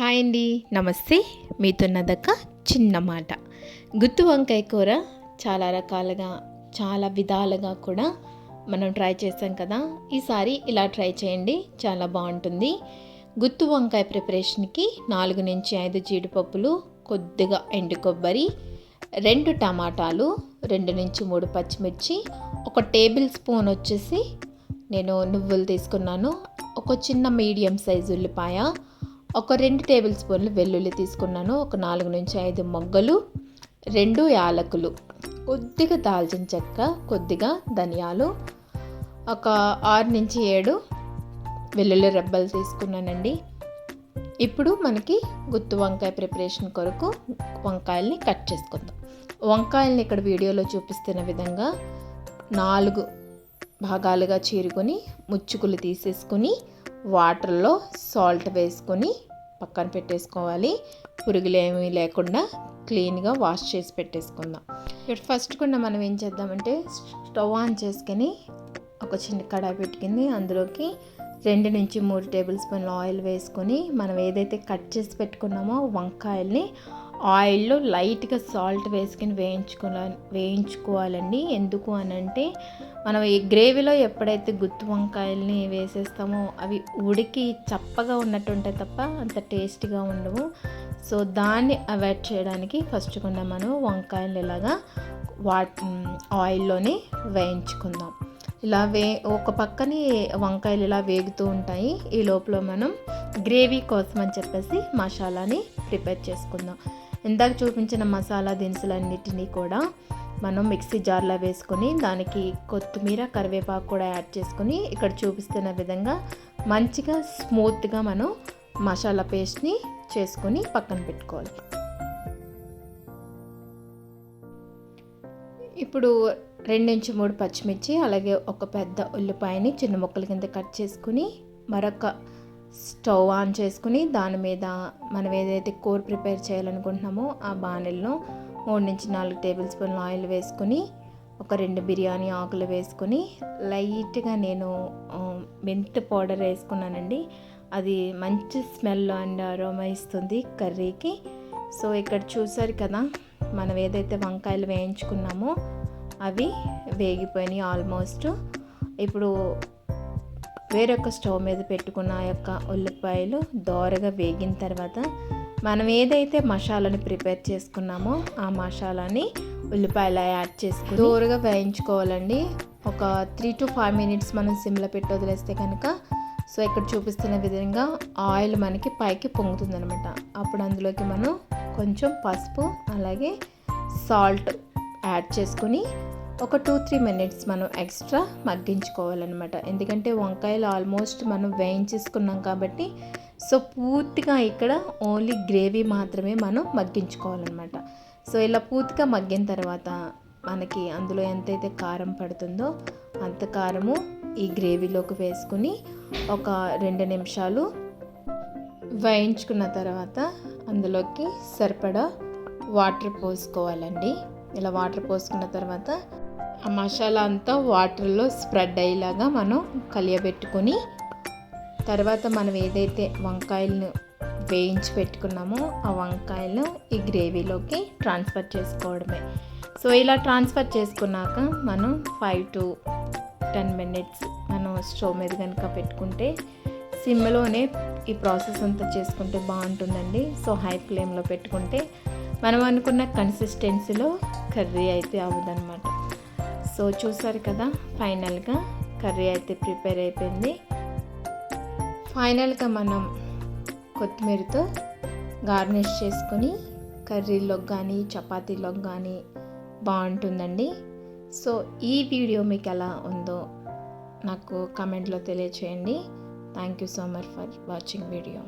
Hi అండి. నమస్తే. మీతో నదక చిన్న మాట. గుత్తి వంకాయ కూర చాలా రకాలుగా చాలా విధాలుగా కూడా మనం ట్రై చేసాం కదా. ఈసారి ఇలా ట్రై చేయండి. చాలా బాగుంటుంది. గుత్తి వంకాయ ప్రిపరేషన్కి నాలుగు నుంచి ఐదు జీడిపప్పులు కొద్దిగా ఎండు కొబ్బరి రెండు టమాటాలు రెండు నుంచి మూడు పచ్చిమిర్చి ఒక టేబుల్ స్పూన్ వచ్చేసి నేను నువ్వులు తీసుకున్నాను ఒక చిన్న మీడియం సైజు ఉల్లిపాయ ఒక రెండు టేబుల్ స్పూన్లు వెల్లుల్లి తీసుకున్నాను. ఒక నాలుగు నుంచి ఐదు మొగ్గలు రెండు యాలకులు. కొద్దిగా దాల్చిన చెక్క కొద్దిగా ధనియాలు ఒక ఆరు నుంచి ఏడు వెల్లుల్లి రెబ్బలు తీసుకున్నానండి. ఇప్పుడు మనకి గుత్తు వంకాయ ప్రిపరేషన్ కొరకు వంకాయల్ని కట్ చేసుకుందాం. వంకాయల్ని ఇక్కడ వీడియోలో చూపిస్తున్న విధంగా నాలుగు భాగాలుగా చీరుకొని ముచ్చుకులు తీసేసుకొని వాటర్లో సాల్ట్ వేసుకొని పక్కన పెట్టేసుకోవాలి. పురుగులు ఏమీ లేకుండా క్లీన్గా వాష్ చేసి పెట్టేసుకుందాం. ఇప్పుడు ఫస్ట్ కూడా మనం ఏం చేద్దామంటే స్టవ్ ఆన్ చేసుకొని ఒక చిన్న కడాయి పెట్టుకుంది. అందులోకి రెండు నుంచి మూడు టేబుల్ స్పూన్ల ఆయిల్ వేసుకొని మనం ఏదైతే కట్ చేసి పెట్టుకున్నామో వంకాయల్ని ఆయిల్లో లైట్గా సాల్ట్ వేసుకుని వేయించుకోవాలి వేయించుకోవాలండి. ఎందుకు అని అంటే మనం ఈ గ్రేవీలో ఎప్పుడైతే గుత్తి వంకాయల్ని వేసేస్తామో అవి ఉడికి చప్పగా ఉన్నట్టు ఉంటాయి తప్ప అంత టేస్టీగా ఉండవు. సో దాన్ని అవాయిడ్ చేయడానికి ఫస్ట్ కూడా మనం వంకాయలు ఇలాగా వా ఆయిల్లోనే వేయించుకుందాం. ఇలా వే ఒక పక్కనే వంకాయలు ఇలా వేగుతూ ఉంటాయి. ఈ లోపల మనం గ్రేవీ కోసం అని చెప్పేసి మసాలాని ప్రిపేర్ చేసుకుందాం. ఇందాక చూపించిన మసాలా దినుసులన్నిటినీ కూడా మనం మిక్సీ జార్లో వేసుకొని దానికి కొత్తిమీర కరివేపాకు కూడా యాడ్ చేసుకొని ఇక్కడ చూపిస్తున్న విధంగా మంచిగా స్మూత్గా మనం మసాలా పేస్ట్ని చేసుకొని పక్కన పెట్టుకోవాలి. ఇప్పుడు రెండు నుంచి మూడు పచ్చిమిర్చి అలాగే ఒక పెద్ద ఉల్లిపాయని చిన్న ముక్కల కింద కట్ చేసుకుని మరొక స్టవ్ ఆన్ చేసుకుని దాని మీద మనం ఏదైతే కూర ప్రిపేర్ చేయాలనుకుంటున్నామో ఆ బాణెల్లో మూడు నుంచి నాలుగు టేబుల్ స్పూన్ ఆయిల్ వేసుకొని ఒక రెండు బిర్యానీ ఆకులు వేసుకుని లైట్గా నేను మెంత్ పౌడర్ వేసుకున్నానండి. అది మంచి స్మెల్ అండ్ అరోమా ఇస్తుంది కర్రీకి. సో ఇక్కడ చూసారు కదా మనం ఏదైతే వంకాయలు వేయించుకున్నామో అవి వేగిపోయినాయి ఆల్మోస్ట్. ఇప్పుడు వేరొక స్టవ్ మీద పెట్టుకున్న యొక్క ఉల్లిపాయలు దోరగా వేగిన తర్వాత మనం ఏదైతే మసాలాని ప్రిపేర్ చేసుకున్నామో ఆ మసాలాని ఉల్లిపాయలు యాడ్ చేసుకుని దోరగా వేయించుకోవాలండి. ఒక త్రీ టు ఫైవ్ మినిట్స్ మనం సిమ్లో పెట్టి వదిలేస్తే కనుక సో ఇక్కడ చూపిస్తున్న విధంగా ఆయిల్ మనకి పైకి పొంగుతుంది అనమాట అప్పుడు అందులోకి మనం కొంచెం పసుపు అలాగే సాల్ట్ యాడ్ చేసుకుని ఒక టూ త్రీ మినిట్స్ మనం ఎక్స్ట్రా మగ్గించుకోవాలన్నమాట. ఎందుకంటే వంకాయలు ఆల్మోస్ట్ మనం వేయించేసుకున్నాం కాబట్టి సో పూర్తిగా ఇక్కడ ఓన్లీ గ్రేవీ మాత్రమే మనం మగ్గించుకోవాలన్నమాట. సో ఇలా పూర్తిగా మగ్గిన తర్వాత మనకి అందులో ఎంతైతే కారం పడుతుందో అంత కారము ఈ గ్రేవీలోకి వేసుకుని ఒక రెండు నిమిషాలు వేయించుకున్న తర్వాత అందులోకి సరిపడా వాటర్ పోసుకోవాలండి. ఇలా వాటర్ పోసుకున్న తర్వాత ఆ మసాలా అంతా వాటర్లో స్ప్రెడ్ అయ్యేలాగా మనం కలియబెట్టుకొని తర్వాత మనం ఏదైతే వంకాయలను వేయించి పెట్టుకున్నామో ఆ వంకాయలను ఈ గ్రేవీలోకి ట్రాన్స్ఫర్ చేసుకోవడమే. సో ఇలా ట్రాన్స్ఫర్ చేసుకున్నాక మనం ఫైవ్ టు టెన్ మినిట్స్ మనం స్టవ్ మీద కనుక పెట్టుకుంటే సిమ్లోనే ఈ ప్రాసెస్ అంతా చేసుకుంటే బాగుంటుందండి. సో హై ఫ్లేమ్లో పెట్టుకుంటే మనం అనుకున్న కన్సిస్టెన్సీలో కర్రీ అయితే అవ్వదన్నమాట. సో చూసారు కదా ఫైనల్గా కర్రీ అయితే ప్రిపేర్ అయిపోయింది. ఫైనల్గా మనం కొత్తిమీరతో గార్నిష్ చేసుకొని కర్రీలోకి కానీ చపాతీలోకి కానీ బాగుంటుందండి. సో ఈ వీడియో మీకు ఎలా ఉందో నాకు కమెంట్లో తెలియచేయండి. Thank you so much for watching video.